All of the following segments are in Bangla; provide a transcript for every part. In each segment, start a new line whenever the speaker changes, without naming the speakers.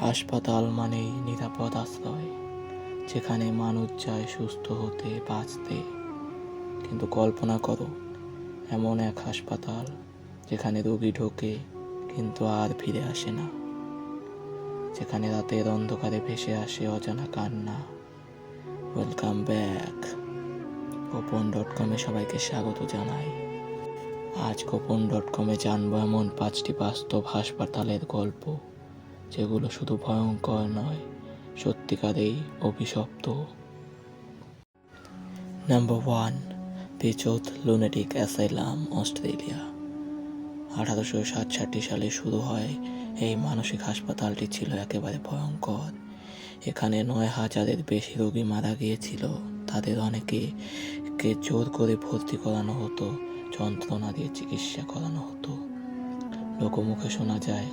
হাসপাতাল মানেই নিরাপদ আশ্রয়, যেখানে মানুষ যায় সুস্থ হতে, বাঁচতে। কিন্তু কল্পনা করো, এমন এক হাসপাতাল যেখানে রোগী ঢোকে কিন্তু আর ফিরে আসে না। যেখানে রাতের অন্ধকারে ভেসে আসে অজানা কান্না। ওয়েলকাম ব্যাক গোপন ডট কমে সবাইকে স্বাগত জানাই। আজ গোপন ডট কমে জানব এমন পাঁচটি বাস্তব হাসপাতালের গল্প। যেগুলো শুধু ভয়ঙ্কর নয়, সত্যিকারেই অভিশপ্ত। Number one Beechworth lunatic asylum Australia আঠারোশো সাতষট্টি সালে শুরু হয়, এই মানসিক হাসপাতালটি ছিল একেবারে ভয়ঙ্কর। এখানে নয় হাজারের বেশি রোগী মারা গিয়েছিল। তাদের অনেকে কে জোর করে ভর্তি করানো হতো, যন্ত্রণা দিয়ে চিকিৎসা করানো হতো। লোকমুখে শোনা যায়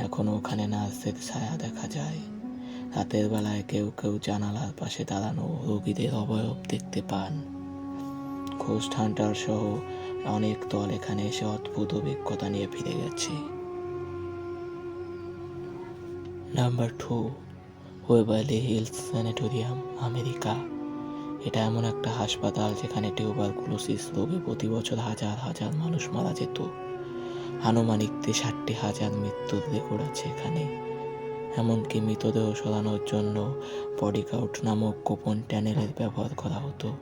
এখনও ওখানে নার্সের ছায়া দেখা যায়। রাতের বেলায় কেউ কেউ জানালার পাশে দাঁড়ানো রোগীদের অবয়ব দেখতে পান। ঘোস্ট হান্টার সহ অনেক দল এখানে এসে অদ্ভুত অভিজ্ঞতা নিয়ে ফিরে গেছে। Number two Waverly Hills sanatorium, America. এটা এমন একটা হাসপাতাল যেখানে টিউবারকুলোসিস রোগে প্রতি বছর হাজার হাজার মানুষ মারা যেত। আনুমানিক তেষট্টি হাজার রেকর্ড আছে এখানে। এমনকি মৃতদেহ সরানোর জন্য বডিকাউট নামক গোপন ট্যানেলের ব্যবহার করা হতো।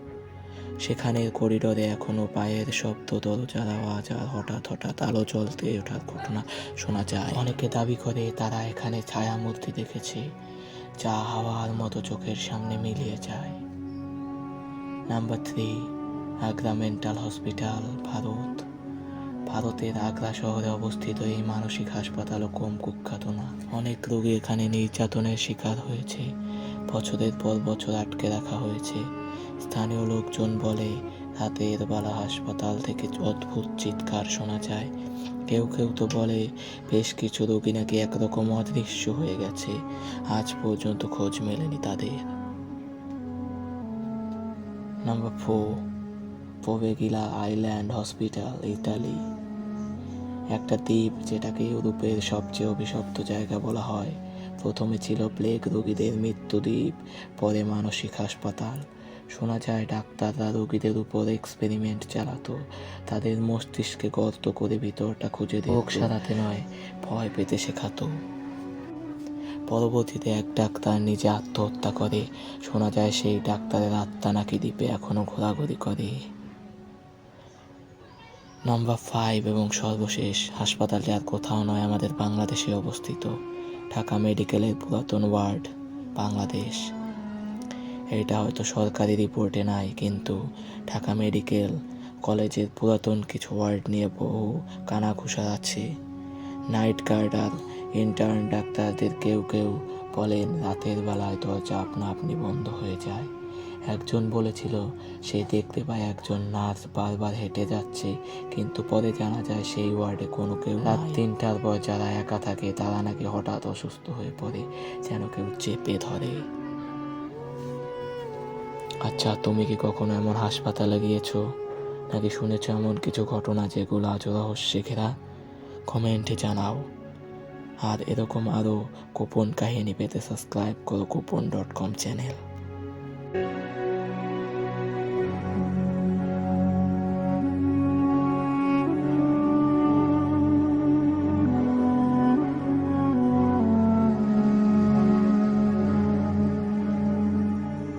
সেখানের করিডোরে এখনও পায়ের শব্দ দরজার আওয়াজ আর হঠাৎ হঠাৎ আলো জ্বলতে ওঠার ঘটনা শোনা যায়। অনেকে দাবি করে তারা এখানে ছায়া মূর্তি দেখেছে, যা হাওয়ার মতো চোখের সামনে মিলিয়ে যায়। Number three, Agra mental hospital, Bharat. ভারতের আগ্রা শহরে অবস্থিত এই মানসিক হাসপাতালও কম কুখ্যাত না। অনেক রোগী এখানে নির্যাতনের শিকার হয়েছে। বছরের পর বছর আটকে রাখা হয়েছে। স্থানীয় লোকজন বলে, রাতের বেলা হাসপাতাল থেকে অদ্ভুত চিৎকার শোনা যায়। কেউ কেউ তো বলে, বেশ কিছু রোগী নাকি একরকম অদৃশ্য হয়ে গেছে। আজ পর্যন্ত খোঁজ মেলেনি তাদের। Number four Poveglia island hospital Italy. একটা দ্বীপ যেটাকে ইউরোপের সবচেয়ে অভিশপ্ত জায়গা বলা হয়। প্রথমে ছিল প্লেগ রোগীদের মৃত্যু দ্বীপ পরে মানসিক হাসপাতাল। শোনা যায় ডাক্তাররা রোগীদের উপর এক্সপেরিমেন্ট চালাতো। তাদের মস্তিষ্কে গর্ত করে ভিতরটা খুঁজে রোগ সারাতে নয় ভয় পেতে শেখাতো। পরবর্তীতে এক ডাক্তার নিজে আত্মহত্যা করে। শোনা যায় সেই ডাক্তারের আত্মা নাকি দ্বীপে এখনও ঘোরাঘুরি করে। নাম্বার ফাইভ এবং সর্বশেষ হাসপাতালটি আর কোথাও নয় আমাদের বাংলাদেশে অবস্থিত, ঢাকা মেডিকেলের পুরাতন ওয়ার্ড, বাংলাদেশ। এটা হয়তো সরকারি রিপোর্টে নাই, কিন্তু ঢাকা মেডিকেল কলেজের পুরাতন কিছু ওয়ার্ড নিয়ে বহু কানাঘুষা আছে। নাইট গার্ড আর ইন্টার্ন ডাক্তারদের কেউ কেউ বলেন, রাতের বেলায় দরজা আপনা আপনি বন্ধ হয়ে যায়। একজন বলেছিল, সে দেখতে পায় একজন নার্স বারবার হেঁটে যাচ্ছে, কিন্তু পরে জানা যায় সেই ওয়ার্ডে কোনো কেউ রাত তিনটার পর যারা একা থাকে, তারা নাকি হঠাৎ অসুস্থ হয়ে পড়ে, যেন কেউ চেপে ধরে। আচ্ছা তুমি কি কখনো এমন হাসপাতালে গিয়েছো? নাকি শুনেছো এমন কিছু ঘটনা যেগুলো আজও রহস্যে ঘেরা? কমেন্টে জানাও। আর এরকম আরও গোপন কাহিনী পেতে সাবস্ক্রাইব করো গোপন ডট কম চ্যানেল।